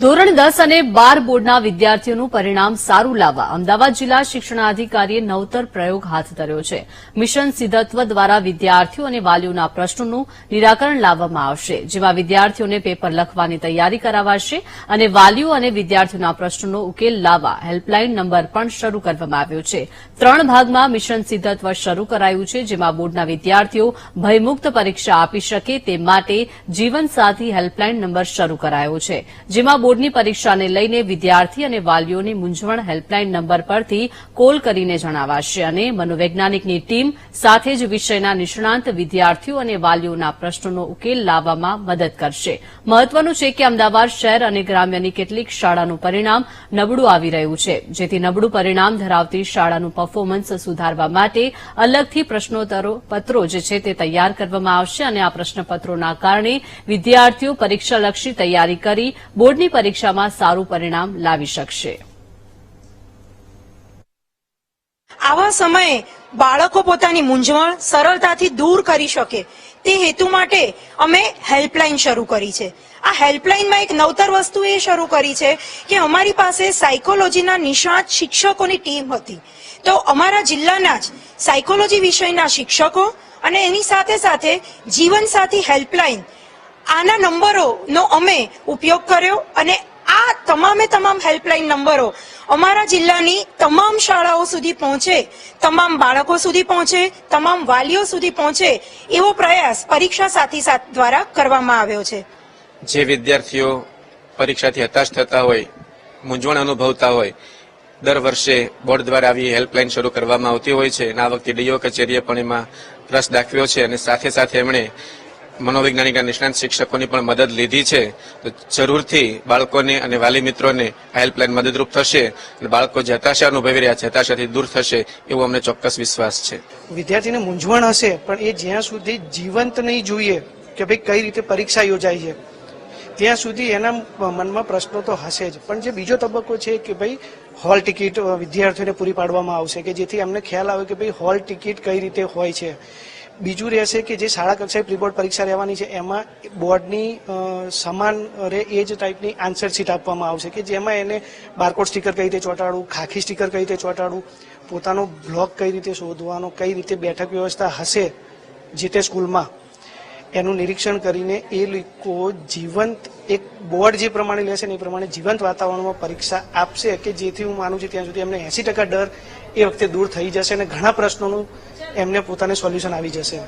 ધોરણ દસ અને બાર બોર્ડના વિદ્યાર્થીઓનું પરિણામ સારું લાવવા અમદાવાદ જિલ્લા શિક્ષણાધિકારીએ નવતર પ્રયોગ હાથ ધર્યો છે. મિશન સિદ્ધત્વ દ્વારા વિદ્યાર્થીઓ અને વાલીઓના પ્રશ્નોનું નિરાકરણ લાવવામાં આવશે, જેમાં વિદ્યાર્થીઓને પેપર લખવાની તૈયારી કરાવાશે અને વાલીઓ અને વિદ્યાર્થીઓના પ્રશ્નોનો ઉકેલ લાવવા હેલ્પલાઇન નંબર પણ શરૂ કરવામાં આવ્યો છે. ત્રણ ભાગમાં મિશન સિદ્ધત્વ શરૂ કરાયું છે, જેમાં બોર્ડના વિદ્યાર્થીઓ ભયમુક્ત પરીક્ષા આપી શકે તે માટે જીવનસાથી હેલ્પલાઇન નંબર શરૂ કરાયો છે, જેમાં બોર્ડની પરીક્ષાને લઈને વિદ્યાર્થી અને વાલીઓની મૂંઝવણ હેલ્પલાઇન નંબર પરથી કોલ કરીને જણાવાશે અને મનોવૈજ્ઞાનિકની ટીમ સાથે જ વિષયના નિષ્ણાંત વિદ્યાર્થીઓ અને વાલીઓના પ્રશ્નોનો ઉકેલ લાવવામાં મદદ કરશે. મહત્વનું છે કે અમદાવાદ શહેર અને ગ્રામ્યની કેટલીક શાળાનું પરિણામ નબળું આવી રહ્યું છે, જેથી નબળું પરિણામ ધરાવતી શાળાનું પરફોર્મન્સ સુધારવા માટે અલગથી પ્રશ્નોત્તરો પત્રો જે છે તે તૈયાર કરવામાં આવશે અને આ પ્રશ્નપત્રોના કારણે વિદ્યાર્થીઓ પરીક્ષાલક્ષી તૈયારી કરી બોર્ડની પરીક્ષામાં સારું પરિણામ લાવી શકશે. આવા સમયે બાળકો પોતાની મૂંઝવણ સરળતાથી દૂર કરી શકે. તે હેતુ માટે અમે હેલ્પલાઇન શરૂ કરી છે. આ હેલ્પલાઇનમાં એક નવતર વસ્તુ એ શરૂ કરી છે કે અમારી પાસે સાયકોલોજીના નિષ્ણાત શિક્ષકોની ટીમ હતી. તો અમારા જિલ્લાના જ સાયકોલોજી વિષયના શિક્ષકો અને એની સાથે સાથે જીવનસાથી હેલ્પલાઇન આના નંબરોનો અમે ઉપયોગ કર્યો અને આ તમામે તમામ હેલ્પલાઇન નંબરો અમારા જિલ્લાની તમામ શાળાઓ સુધી પહોંચે, તમામ બાળકો સુધી પહોંચે, તમામ વાલીઓ સુધી પહોંચે એવો પ્રયાસ પરીક્ષા સાથી સાથ દ્વારા કરવામાં આવ્યો છે. જે વિદ્યાર્થીઓ પરીક્ષાથી હતાશ થતા હોય, મૂંઝવણ અનુભવતા હોય, દર વર્ષે બોર્ડ દ્વારા આવી હેલ્પલાઇન શરૂ કરવામાં આવતી હોય છે અને આ વખતે ડીઓ કચેરીએ પણ એમાં રસ દાખવ્યો છે અને સાથે સાથે એમણે મનોવૈજ્ઞાનિક અને નિષ્ણાંત શિક્ષકોની પણ મદદ લીધી છે. તો જરૂરથી બાળકોને અને વાલી મિત્રોને હેલ્પલાઇન મદદરૂપ થશે અને બાળકો જે હતાશા અનુભવી રહ્યા છે હતાશાથી દૂર થશે એવો અમને ચોક્કસ વિશ્વાસ છે. વિદ્યાર્થીને મૂંઝવણ હશે, પણ એ જ્યાં સુધી જીવંત નહીં જોઈએ કે ભાઈ કઈ રીતે પરીક્ષા યોજાય છે, ત્યાં સુધી એના મનમાં પ્રશ્નો તો હશે જ. પણ જે બીજો તબક્કો છે કે ભાઈ હોલ ટિકિટ વિદ્યાર્થીઓને પૂરી પાડવામાં આવશે, કે જેથી એમને ખ્યાલ આવે કે ભાઈ હોલ ટિકિટ કઈ રીતે હોય છે. બીજું રહેશે કે જે શાળા કક્ષાએ પ્રી બોર્ડ પરીક્ષા રહેવાની છે, એમાં બોર્ડની સમાન રહે એ જ ટાઈપની આન્સર શીટ આપવામાં આવશે કે જેમાં એને બારકોડ સ્ટીકર કઈ રીતે ચોંટાડવું, ખાખી સ્ટીકર કઈ રીતે ચોંટાડવું, પોતાનો બ્લોક કઈ રીતે શોધવાનો, કઈ રીતે બેઠક વ્યવસ્થા હશે જે તે સ્કૂલમાં એનું નિરીક્ષણ કરીને એ લોકો જીવંત, એક બોર્ડ જે પ્રમાણે લેશે ને એ પ્રમાણે જીવંત વાતાવરણમાં પરીક્ષા આપશે કે જેથી હું માનું છું ત્યાં સુધી એમને એસી ટકા ડર એ વખતે દૂર થઈ જશે અને ઘણા પ્રશ્નોનું એમને પોતાને સોલ્યુશન આવી જશે.